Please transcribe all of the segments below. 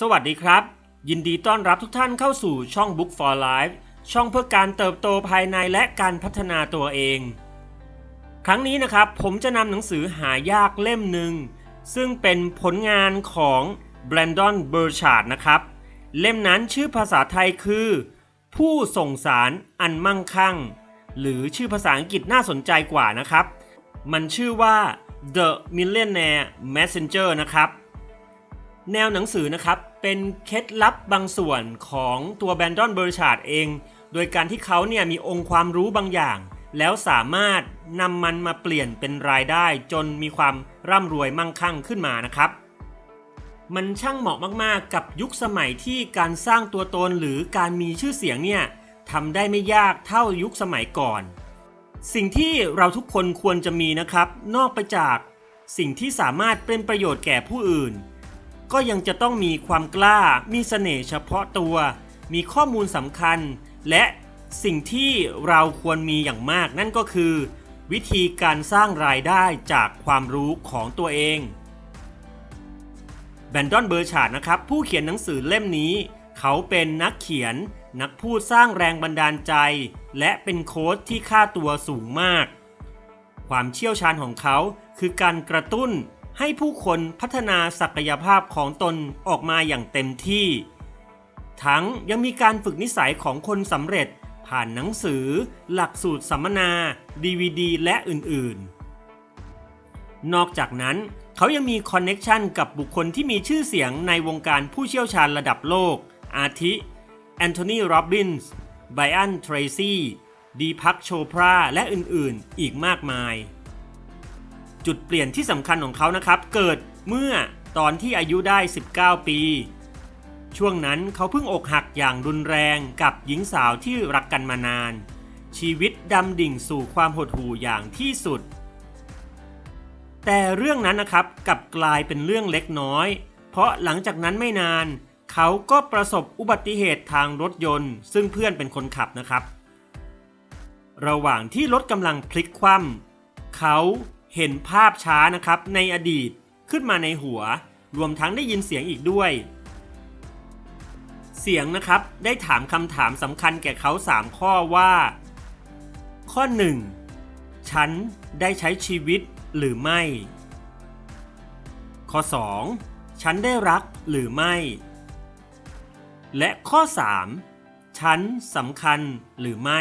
สวัสดีครับ ยินดีต้อนรับทุกท่านเข้าสู่ช่อง Book for Life ช่องเพื่อการเติบโตภายในและการพัฒนาตัวเอง ครั้งนี้นะครับผมจะนำหนังสือหายากเล่มหนึ่ง ซึ่งเป็นผลงานของ Brandon b u r c h a r d นะครับ เล่มนั้นชื่อภาษาไทยคือ ผู้ส่งสารอันมั่งคั่ง หรือชื่อภาษาอังกฤษน่าสนใจกว่านะครับ มันชื่อว่า The Millionaire Messenger นะครับ แนวหนังสือนะครับ เป็นเคล็ดลับบางส่วนของตัวแบรนดอนเบอร์ชาร์ดเอง โดยการที่เขาเนี่ยมีองค์ความรู้บางอย่าง แล้วสามารถนำมันมาเปลี่ยนเป็นรายได้จนมีความร่ำรวยมั่งคั่งขึ้นมานะครับ มันช่างเหมาะมากๆ กับยุคสมัยที่การสร้างตัวตนหรือการมีชื่อเสียงเนี่ยทำได้ไม่ยากเท่ายุคสมัยก่อน สิ่งที่เราทุกคนควรจะมีนะครับ นอกไปจากสิ่งที่สามารถเป็นประโยชน์แก่ผู้อื่น ก็ยังจะต้องมีความกล้า มีเสน่ห์เฉพาะตัว มีข้อมูลสำคัญ และสิ่งที่เราควรมีอย่างมากนั่นก็คือ วิธีการสร้างรายได้จากความรู้ของตัวเองแบนดอนเบอร์ชาดนะครับ ผู้เขียนหนังสือเล่มนี้ เขาเป็นนักเขียน นักพูดสร้างแรงบันดาลใจ และเป็นโค้ชที่ค่าตัวสูงมาก ความเชี่ยวชาญของเขาคือการกระตุ้น ให้ผู้คนพัฒนาศักยภาพของตนออกมาอย่างเต็มที่ ทั้งยังมีการฝึกนิสัยของคนสำเร็จผ่านหนังสือ หลักสูตรสัมมนา DVD และอื่นๆ นอกจากนั้นเขายังมีคอนเน็กชันกับบุคคลที่มีชื่อเสียงในวงการผู้เชี่ยวชาญระดับโลก อาทิแอนโทนี โรบินส์ ไบอัน เทรซี่ ดีพักโชพรา และอื่นๆ อีกมากมาย จุดเปลี่ยนที่สำคัญของเขานะครับ เกิดเมื่อตอนที่อายุได้ 19 ปี ช่วงนั้นเขาเพิ่งอกหักอย่างรุนแรงกับหญิงสาวที่รักกันมานาน ชีวิตดำดิ่งสู่ความหดหู่อย่างที่สุด แต่เรื่องนั้นนะครับกลับกลายเป็นเรื่องเล็กน้อย เพราะหลังจากนั้นไม่นาน เขาก็ประสบอุบัติเหตุทางรถยนต์ ซึ่งเพื่อนเป็นคนขับนะครับ ระหว่างที่รถกำลังพลิกคว่ำเขา เห็นภาพช้านะครับในอดีตขึ้นมาในหัว รวมทั้งได้ยินเสียงอีกด้วย เสียงนะครับได้ถามคำถามสำคัญแก่เขา 3 ข้อว่า ข้อ 1. ฉันได้ใช้ชีวิตหรือไม่ ข้อ 2. ฉันได้รักหรือไม่ และข้อ 3. ฉันสำคัญหรือไม่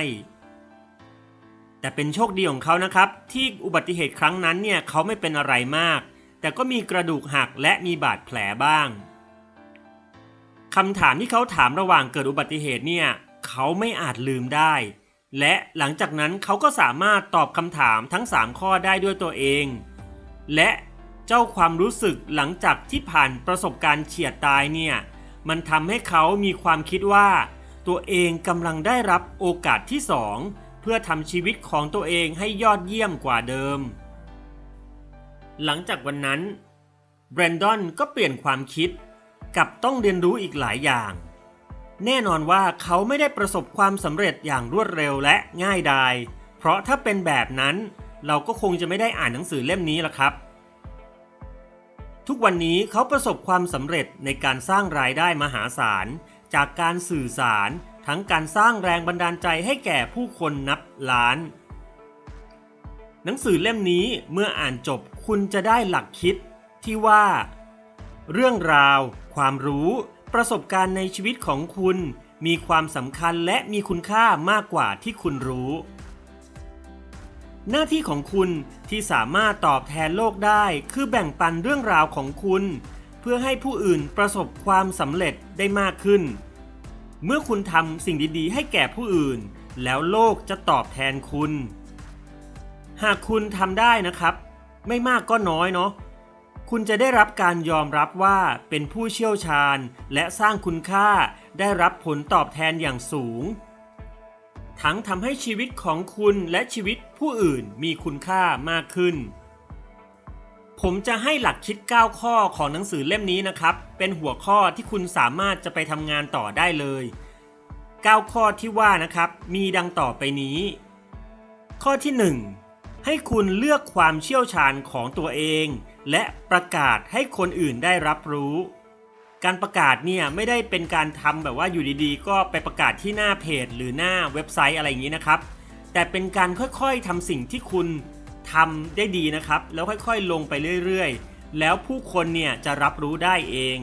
แต่เป็นโชคดีของเขานะครับ ที่อุบัติเหตุครั้งนั้นเนี่ยเขาไม่เป็นอะไรมาก แต่ก็มีกระดูกหักและมีบาดแผลบ้างคำถามที่เขาถามระหว่างเกิดอุบัติเหตุเนี่ยเขาไม่อาจลืมได้ และหลังจากนั้นเขาก็สามารถตอบคำถามทั้ง 3 ข้อได้ด้วยตัวเอง และเจ้าความรู้สึกหลังจากที่ผ่านประสบการณ์เฉียดตายเนี่ยมันทำให้เขามีความคิดว่า ตัวเองกำลังได้รับโอกาสที่สอง เพื่อทำชีวิตของตัวเองให้ยอดเยี่ยมกว่าเดิม หลังจากวันนั้นแบรนดอนก็เปลี่ยนความคิดกับต้องเรียนรู้อีกหลายอย่าง แน่นอนว่าเขาไม่ได้ประสบความสำเร็จอย่างรวดเร็วและง่ายดาย เพราะถ้าเป็นแบบนั้นเราก็คงจะไม่ได้อ่านหนังสือเล่มนี้ละครับ ทุกวันนี้เขาประสบความสำเร็จในการสร้างรายได้มหาศาล จากการสื่อสาร ทั้งการสร้างแรงบันดาลใจให้แก่ผู้คนนับล้าน หนังสือเล่มนี้เมื่ออ่านจบคุณจะได้หลักคิดที่ว่า เรื่องราว ความรู้ ประสบการณ์ในชีวิตของคุณมีความสำคัญและมีคุณค่ามากกว่าที่คุณรู้ หน้าที่ของคุณที่สามารถตอบแทนโลกได้คือแบ่งปันเรื่องราวของคุณ เพื่อให้ผู้อื่นประสบความสำเร็จได้มากขึ้น เมื่อคุณทำสิ่งดีๆ ให้แก่ผู้อื่น แล้วโลกจะตอบแทนคุณ หากคุณทำได้นะครับ ไม่มากก็น้อยเนาะคุณจะได้รับการยอมรับว่าเป็นผู้เชี่ยวชาญและสร้างคุณค่าได้รับผลตอบแทนอย่างสูง ทั้งทำให้ชีวิตของคุณและชีวิตผู้อื่นมีคุณค่ามากขึ้น ผมจะให้หลักคิด 9 ข้อของหนังสือเล่มนี้นะครับ เป็นหัวข้อที่คุณสามารถจะไปทำงานต่อได้เลย 9 ข้อที่ว่านะครับ มีดังต่อไปนี้ ข้อที่ 1 ให้คุณเลือกความเชี่ยวชาญของตัวเอง และประกาศให้คนอื่นได้รับรู้ การประกาศเนี่ยไม่ได้เป็นการทำแบบว่าอยู่ดีๆ ก็ไปประกาศที่หน้าเพจ หรือหน้าเว็บไซต์อะไรอย่างนี้นะครับ แต่เป็นการค่อยๆทำสิ่งที่คุณ ทำได้ดีนะครับ แล้วค่อยๆ ลงไปเรื่อยๆ แล้วผู้คนเนี่ยจะรับรู้ได้เอง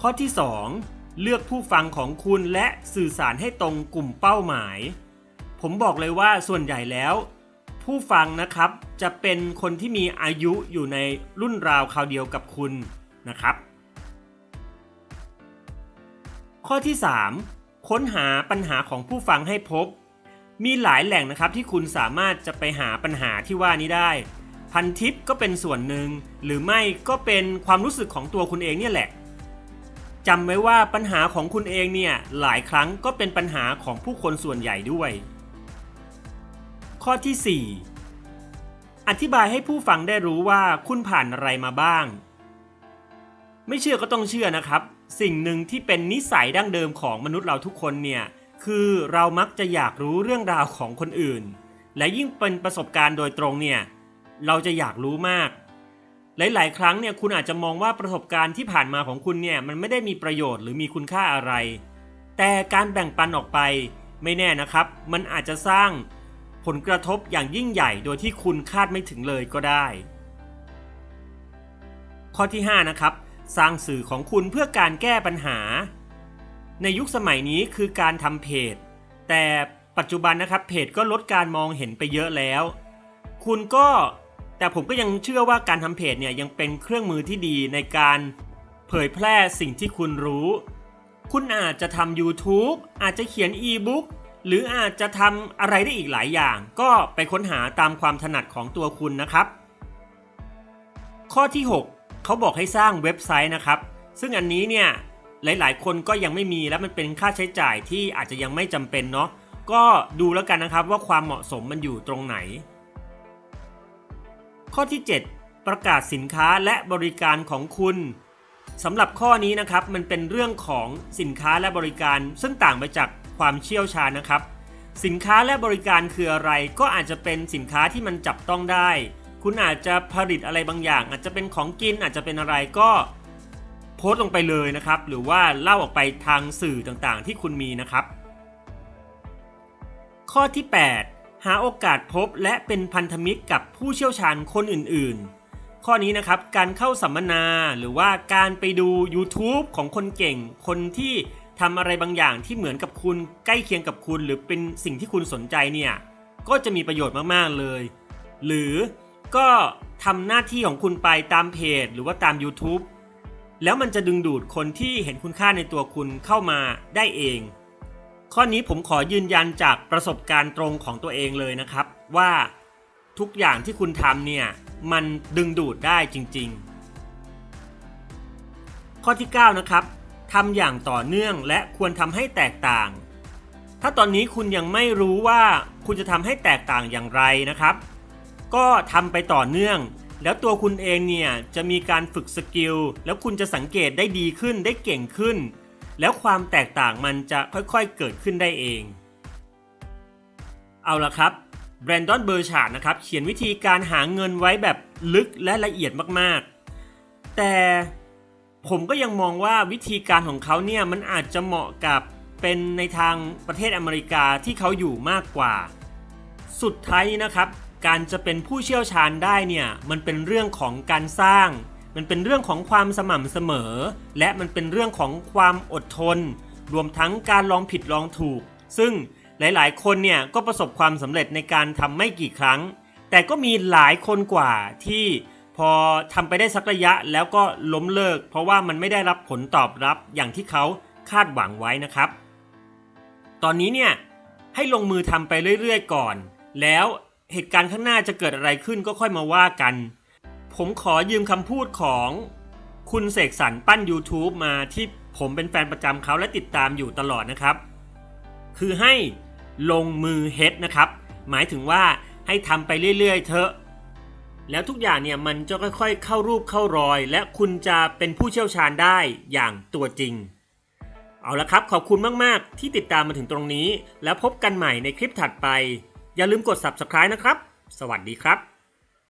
ข้อที่ 2 เลือกผู้ฟังของคุณและสื่อสารให้ตรงกลุ่มเป้าหมาย ผมบอกเลยว่าส่วนใหญ่แล้ว ผู้ฟังนะครับจะเป็นคนที่มีอายุอยู่ในรุ่นราวคราวเดียวกับคุณนะครับ ข้อที่ 3 ค้นหาปัญหาของผู้ฟังให้พบ มีหลายแหล่งนะครับที่คุณสามารถจะไปหาปัญหาที่ว่านี้ได้ พันทิปก็เป็นส่วนหนึ่ง หรือไม่ก็เป็นความรู้สึกของตัวคุณเองเนี่ยแหละจำไว้ว่าปัญหาของคุณเองเนี่ยหลายครั้งก็เป็นปัญหาของผู้คนส่วนใหญ่ด้วย ข้อที่ 4 อธิบายให้ผู้ฟังได้รู้ว่าคุณผ่านอะไรมาบ้าง ไม่เชื่อก็ต้องเชื่อนะครับ สิ่งหนึ่งที่เป็นนิสัยดั้งเดิมของมนุษย์เราทุกคนเนี่ย คือเรามักจะอยากรู้เรื่องราวของคนอื่น และยิ่งเป็นประสบการณ์โดยตรงเนี่ยเราจะอยากรู้มาก หลายๆ ครั้งเนี่ยคุณอาจจะมองว่าประสบการณ์ที่ผ่านมาของคุณเนี่ยมันไม่ได้มีประโยชน์หรือมีคุณค่าอะไร แต่การแบ่งปันออกไปไม่แน่นะครับ มันอาจจะสร้างผลกระทบอย่างยิ่งใหญ่โดยที่คุณคาดไม่ถึงเลยก็ได้ ข้อที่ 5 นะครับ สร้างสื่อของคุณเพื่อการแก้ปัญหา ในยุคสมัยนี้คือการทำเพจ แต่ปัจจุบันนะครับเพจก็ลดการมองเห็นไปเยอะแล้ว คุณก็แต่ผมก็ยังเชื่อว่าการทำเพจเนี่ยยังเป็นเครื่องมือที่ดีในการเผยแพร่สิ่งที่คุณรู้ คุณอาจจะทำ YouTube อาจจะเขียนอีบุ๊กหรืออาจจะทำอะไรได้อีกหลายอย่าง ก็ไปค้นหาตามความถนัดของตัวคุณนะครับ ข้อที่ 6 เขาบอกให้สร้างเว็บไซต์นะครับ ซึ่งอันนี้เนี่ย หลายๆ คนก็ยังไม่มีและมันเป็นค่าใช้จ่ายที่อาจจะยังไม่จำเป็นเนาะก็ดูแล้วกันนะครับว่าความเหมาะสมมันอยู่ตรงไหน ข้อที่ 7 ประกาศสินค้าและบริการของคุณสำหรับข้อนี้นะครับมันเป็นเรื่องของสินค้าและบริการ ซึ่งต่างไปจากความเชี่ยวชาญนะครับ สินค้าและบริการคืออะไร ก็อาจจะเป็นสินค้าที่มันจับต้องได้ คุณอาจจะผลิตอะไรบางอย่าง อาจจะเป็นของกินอาจจะเป็นอะไรก็ สต์ลงไปเลยนะครับ หรือว่าเล่าออกไปทางสื่อต่างๆ ที่คุณมีนะครับ ข้อที่ 8 หาโอกาสพบและเป็นพันธมิตรกับผู้เชี่ยวชาญคนอื่นๆ ข้อนี้นะครับการเข้าสัมมนาหรือว่าการไปดู YouTube ของคนเก่ง คนที่ทำอะไรบางอย่างที่เหมือนกับคุณใกล้เคียงกับคุณ หรือเป็นสิ่งที่คุณสนใจเนี่ยก็จะมีประโยชน์มากๆเลย หรือก็ทำหน้าที่ของคุณไปตามเพจ หรือว่าตาม YouTube แล้วมันจะดึงดูดคนที่เห็นคุณค่าในตัวคุณเข้ามาได้เอง ข้อนี้ผมขอยืนยันจากประสบการณ์ตรงของตัวเองเลยนะครับ ว่าทุกอย่างที่คุณทำเนี่ยมันดึงดูดได้จริง ๆ ข้อที่ 9 นะครับทำอย่างต่อเนื่องและควรทำให้แตกต่าง ถ้าตอนนี้คุณยังไม่รู้ว่าคุณจะทำให้แตกต่างอย่างไรนะครับ ก็ทำไปต่อเนื่อง แล้วตัวคุณเองเนี่ยจะมีการฝึกสกิล แล้วคุณจะสังเกตได้ดีขึ้นได้เก่งขึ้น แล้วความแตกต่างมันจะค่อยๆเกิดขึ้นได้เอง เอาละครับแบรนดอนเบอร์ชาร์ดนะครับเขียนวิธีการหาเงินไว้แบบลึกและละเอียดมากๆ แต่ผมก็ยังมองว่าวิธีการของเขาเนี่ยมันอาจจะเหมาะกับเป็นในทางประเทศอเมริกาที่เขาอยู่มากกว่า สุดท้ายนะครับ การจะเป็นผู้เชี่ยวชาญได้เนี่ยมันเป็นเรื่องของการสร้าง มันเป็นเรื่องของความสม่ำเสมอ และมันเป็นเรื่องของความอดทน รวมทั้งการลองผิดลองถูก ซึ่งหลายๆ คนเนี่ยก็ประสบความสำเร็จในการทำไม่กี่ครั้ง แต่ก็มีหลายคนกว่าที่พอทำไปได้สักระยะแล้วก็ล้มเลิก เพราะว่ามันไม่ได้รับผลตอบรับอย่างที่เขาคาดหวังไว้นะครับ ตอนนี้เนี่ยให้ลงมือทำไปเรื่อยๆ ก่อน แล้ว เหตุการณ์ข้างหน้าจะเกิดอะไรขึ้นก็ค่อยมาว่ากัน ผมขอยืมคำพูดของคุณเสกสรรปั้น YouTube มาที่ผมเป็นแฟนประจำเขาและติดตามอยู่ตลอดนะครับ คือให้ลงมือเฮ็ดนะครับ หมายถึงว่าให้ทำไปเรื่อยๆเถอะ แล้วทุกอย่างเนี่ยมันจะค่อยๆ เข้ารูปเข้ารอย และคุณจะเป็นผู้เชี่ยวชาญได้อย่างตัวจริง เอาละครับขอบคุณมากๆ ที่ติดตามมาถึงตรงนี้ แล้วพบกันใหม่ในคลิปถัดไป อย่าลืมกด subscribe นะครับ สวัสดีครับ